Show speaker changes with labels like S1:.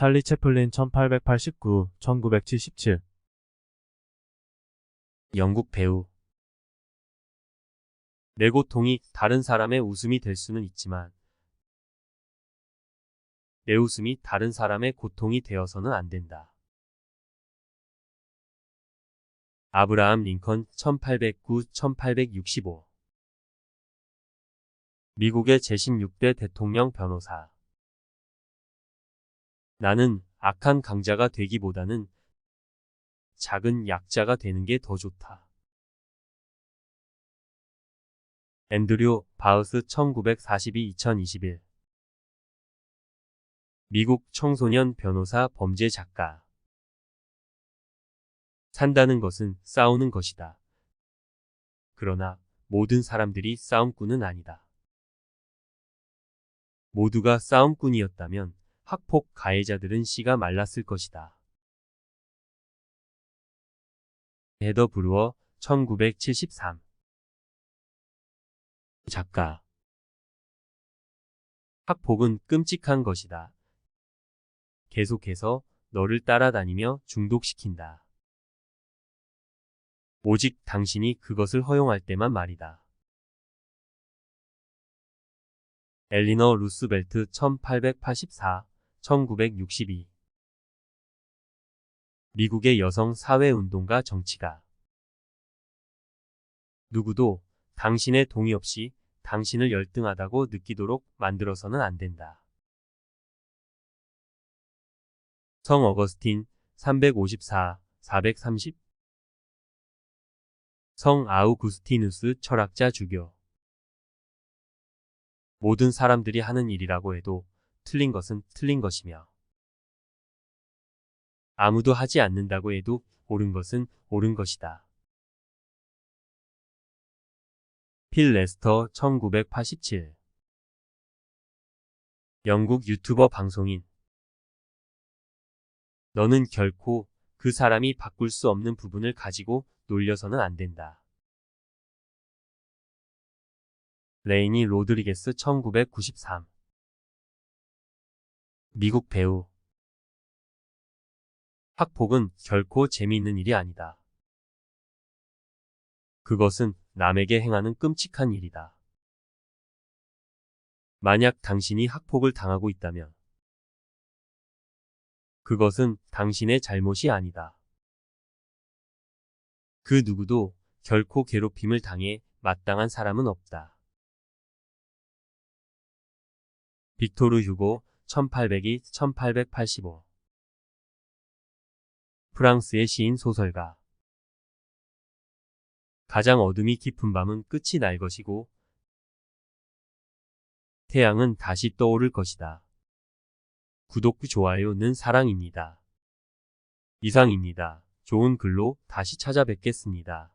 S1: 찰리 채플린 1889, 1977
S2: 영국 배우. 내 고통이 다른 사람의 웃음이 될 수는 있지만 내 웃음이 다른 사람의 고통이 되어서는 안 된다. 아브라함 링컨 1809-1865 미국의 제16대 대통령 변호사 나는 악한 강자가 되기보다는 작은 약자가 되는 게 더 좋다. 앤드류 바우스 1942-2021 미국 청소년 변호사 범죄 작가 산다는 것은 싸우는 것이다. 그러나 모든 사람들이 싸움꾼은 아니다. 모두가 싸움꾼이었다면 학폭 가해자들은 씨가 말랐을 것이다. 헤더 브루어 1973 작가 학폭은 끔찍한 것이다. 계속해서 너를 따라다니며 중독시킨다. 오직 당신이 그것을 허용할 때만 말이다. 엘리너 루스벨트 1884, 1962 미국의 여성 사회운동가 정치가. 누구도 당신의 동의 없이 당신을 열등하다고 느끼도록 만들어서는 안 된다. 성 어거스틴 354, 430 성 아우구스티누스 철학자 주교. 모든 사람들이 하는 일이라고 해도 틀린 것은 틀린 것이며 아무도 하지 않는다고 해도 옳은 것은 옳은 것이다. 필 레스터 1987 영국 유튜버 방송인 너는 결코 그 사람이 바꿀 수 없는 부분을 가지고 놀려서는 안 된다. 레이니 로드리게스 1993 미국 배우 학폭은 결코 재미있는 일이 아니다. 그것은 남에게 행하는 끔찍한 일이다. 만약 당신이 학폭을 당하고 있다면 그것은 당신의 잘못이 아니다. 그 누구도 결코 괴롭힘을 당해 마땅한 사람은 없다. 빅토르 휴고 1802-1885 프랑스의 시인 소설가 가장 어둠이 깊은 밤은 끝이 날 것이고 태양은 다시 떠오를 것이다. 구독, 좋아요는 사랑입니다. 이상입니다. 좋은 글로 다시 찾아뵙겠습니다.